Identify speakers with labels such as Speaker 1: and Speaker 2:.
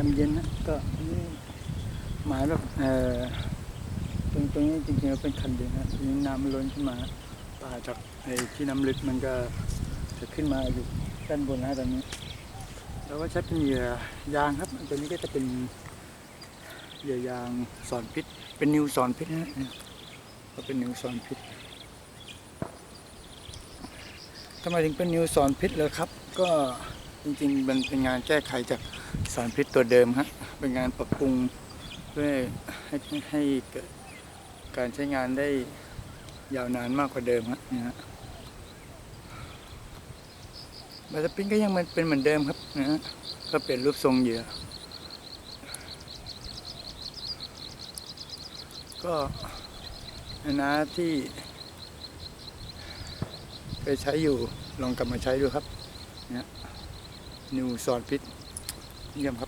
Speaker 1: ความเย็นนะก็หมายแบบเออตรงตรงนี้จริงๆเป็นคันเดียวนะทีนี้น้ำมันล้นขึ้นมาปลาจากไอ้ที่น้ำลึกมันก็จะขึ้นมาอยู่ด้านบนนะตอนนี้เราก็ใช้เป็นเหยื่อยางครับตัวนี้ก็จะเป็นเหยื่อยางสอนพิษ เป็นนิวสอนพิษนะเนี่ยก็เป็นนิวสอนพิษทำไมถึงเป็นนิวสอนพิษเลยครับ ก็จริงๆมันเป็นงานแก้ไขจาก สารพิษตัวเดิมฮะเป็นงานปรับปรุงเพื่อให้ให้เกิดการใช้งานได้ยาวนานมากกว่าเดิมฮะนี่ฮะบาสปริงก็ยังมันเป็นเหมือนเดิมครับนะฮะก็เปลี่ยนรูปทรงเหยื่อก็อันะที่เคยใช้อยู่ลองกลับมาใช้ดูครับนี่ยนิวซอนพิษ เยี่ยมครับ